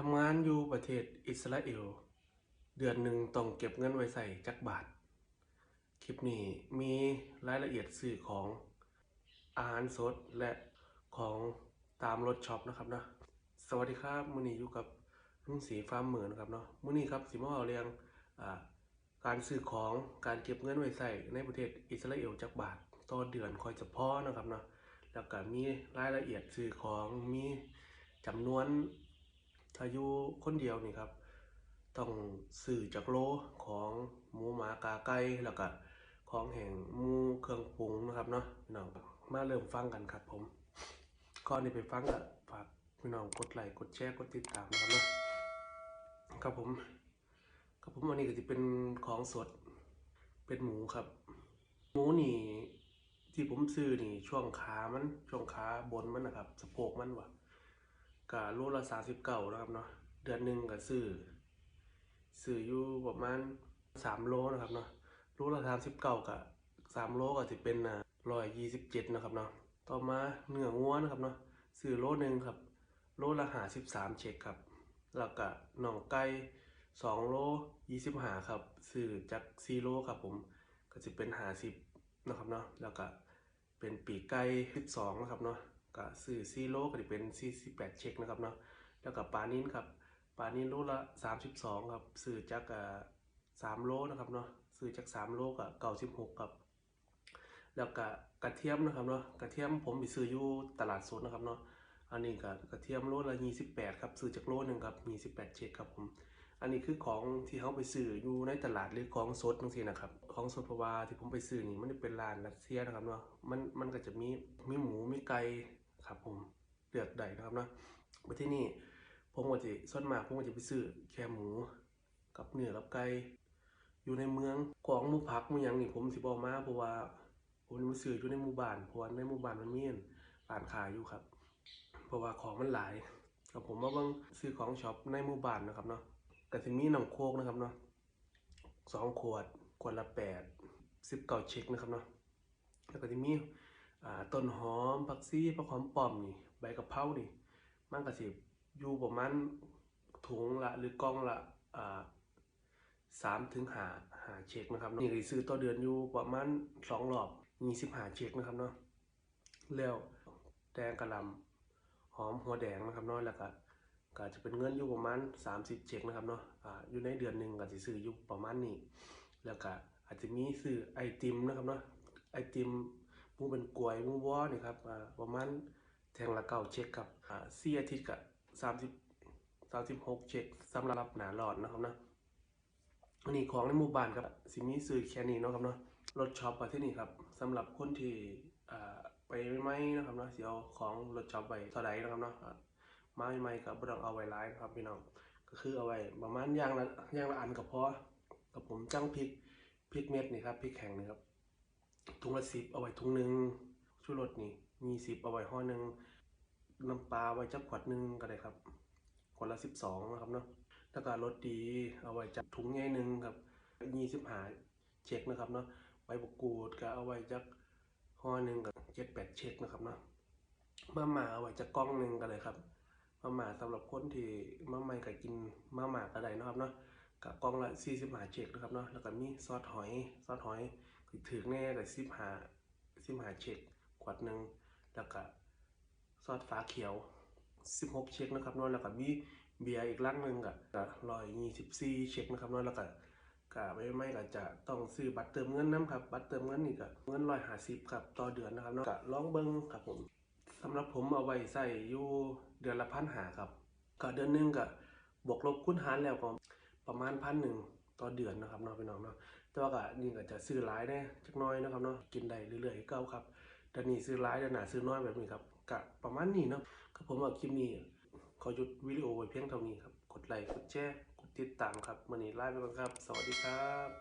ทำงานอยู่ประเทศอิสราเอล เดือนหนึ่งต้องเก็บเงินไว้ใส่จักบาท คลิปนี้มีรายละเอียดสื่อของอาหารสดและของตามรถช็อปนะครับเนาะสวัสดีครับมือนี้อยู่กับลุงสีฟาร์มเหมือนนะครับเนาะมือนี้ครับสิมาเอาเรื่องการซื้อของการเก็บเงินไว้ใส่ในประเทศอิสราเอลจักบาทต่อเดือนคอยจะพอนะครับเนาะแล้วก็มีรายละเอียดซื้อของมีจำนวน ถ้าอยู่คนเดียวนี่ครับ ต้องซื้อจากโลของหมูหมากาไก่แล้วก็ของแห่งหมูเครื่องปรุงนะครับเนาะพี่น้องมาเริ่มฟังกันครับผมก่อนที่ไปฟังก็ฝากพี่น้องกดไลค์กดแชร์กดติดตามนะครับเนาะครับผมครับผมวันนี้ก็จะเป็นของสดเป็นหมูครับ หมูนี่ที่ผมซื้อนี่ช่วงขามันช่วงขาบนมันนะครับสะโพกมันวะ ก็โลละสาสิบเก้านะครับเนาะเดือนหนึ่งก็ซื้อซื้ออยู่ประมาณสามโลนะครับเนาะโลละสามสิบเก้ากับสามโลก็จะเป็นร้อยยี่สิบเจ็ดนะครับเนาะต่อมาเนื้องัวนะครับเนาะซื้อโลหนึ่งครับโลละหาสิบสามเช็คครับแล้วก็น่องไก่สองโลยี่สิบหาครับซื้อจากซีโลครับผมก็จะเป็นหาสิบนะครับเนาะแล้วก็เป็นปีกไก่สิบสองนะครับเนาะ ก็ซื้อซีโลก็จะเป็น48เช็คนะครับเนาะแล้วก็ปลานิ้นครับปลานิ้นโลละ 32ครับซื้อจากอ่า3โลนะครับเนาะซื้อจาก3โลกับ96ครับแล้วก็กระเทียมนะครับเนาะกระเทียมผมไปซื้ออยู่ตลาดสดนะครับเนาะอันนี้ก็กระเทียมโลละ28ครับซื้อจากโลหนึ่งครับ28เช็คครับผมอันนี้คือของที่เขาไปซื้ออยู่ในตลาดหรือของสดจังซี่นะครับ ของสดเพราะว่าที่ผมไปซื้อนี่มันเป็นร้านรัสเซียนะครับเนาะมันมันก็จะมีมีหมูมีไก่ ครับผมเลือกได้นะครับเนาะมาที่นี่ผมก็จะส่วนมากผมก็จะไปซื้อแคหมู กับเนื้อกับไก่อยู่ในเมืองของมูผักมูยังนี่ผมสิบอกมาเพราะว่าผมมาซื้ออยู่ในหมู่บ้านเพราะว่าในหมู่บ้านมันมีร้านขายอยู่ครับ เพราะว่าของมันหลายครับผมมาบิ่งซื้อของช็อปในหมู่บ้านนะครับเนาะก็จะมีน้ำโคกนะครับเนาะสองขวดขวดละแปดสิบเก้าเช็คนะครับเนาะแล้วก็จะมี ต้นหอมผักชีผักหอมปอมนี่ ใบกะเพรานี่ มันก็สิอยู่ประมาณถุงละหรือกล่องละสามถึงหาหาเช็คนะครับเนาะนี่ก็สิซื้อต่อเดือนอยู่ประมาณสองรอบยี่สิบหาเช็คนะครับเนาะแล้วแดงกระลำหอมหัวแดงนะครับเนาะแล้วก็ก็จะเป็นเงินอยู่ประมาณ 30 เช็คนะครับเนาะอ่าอยู่ในเดือนหนึ่งก็จะซื้ออยู่ประมาณนี้ แล้วก็อาจจะมีซื้อไอติมนะครับเนาะไอติม มูเป็นกล้วยมูวอนี่ครับประมาณแทงละเก้าเช็คครับอ่าสี่อาทิตย์ก็สามสิบสามสิบหกเช็คสำหรับหนาหลอดนะครับเนาะอันนี้ของในหมู่บ้านครับสิมีซื้อแค่นี้เนาะครับเนาะรถช็อปมาที่นี่ครับสำหรับคนที่ไปไม่ไหมนะครับเนาะเสิเอาของรถช็อปไปเท่าไหร่นะครับเนาะอ่าไม้ไม้กับบต้องเอาไว้หลายนะครับพี่น้องก็คือเอาไว้ประมาณย่างละย่างละอันก็พอกับผมจังพริกพริกเม็ดนี่ครับพริกแข็งนี่ครับ ถุงละสิบเอาไว้ถุงหนึ่งชูรสนี่มีสิบเอาไว้ห่อหนึ่งน้ำปลาไว้จักขวดหนึ่งก็ได้ครับ ขวดละสิบสองนะครับเนาะแล้วก็รสดีเอาไว้จักถุงใหญ่หนึ่งครับยี่สิบหาเช็คนะครับเนาะใบบกูดก็เอาไว้จักห่อหนึ่งกับเจ็ดแปดเช็คนะครับเนาะมาม่าเอาไว้จักกล้องหนึ่งก็เลยครับมาม่าสำหรับคนที่มาใหม่ก็กินมาม่าก็ได้นะครับเนาะกับกล่องละ45เช็คนะครับเนาะแล้วก็มีซอสหอยซอสหอย คือถือแน่ก็15 15เช็คขวดหนึ่งแล้วก็ซอสฟ้าเขียว 16 เช็คนะครับนาะแล้วก็มีเบียร์อีกลังหนึ่งก็ก็124เช็คนะครับนาะแล้วก็ก็ไม่ไม่ก็จะต้องซื้อบัตรเติมเงินน้ำครับ บัตรเติมเงินนี่ก็เงิน150ครับต่อเดือนนะครับเนาะก็ลองเบิ่งครับผมสำหรับผมเอาไว้ใส่อยู่เดือนละพันหาครับก็เดือนหนึงก็บวกลบคูณหารแล้วก็ประมาณพันหนึ่ง ต่อเดือนนะครับเนาะพี่น้องเนาะแต่ว่าก็นี่ก็จะซื้อหลายแน่จักน้อยนะครับเนาะกินได้เรื่อยๆเก้าครับเดือนนี้ซื้อหลายเดือนหน้าซื้อน้อยแบบนี้ครับกะประมาณนี้เนาะก็ผมว่าคลิปนี้ขอหยุดวิดีโอไว้เพียงเท่านี้ครับกดไลค์กดแชร์กดติดตามครับวันนี้ลาไปก่อนครับ สวัสดีครับ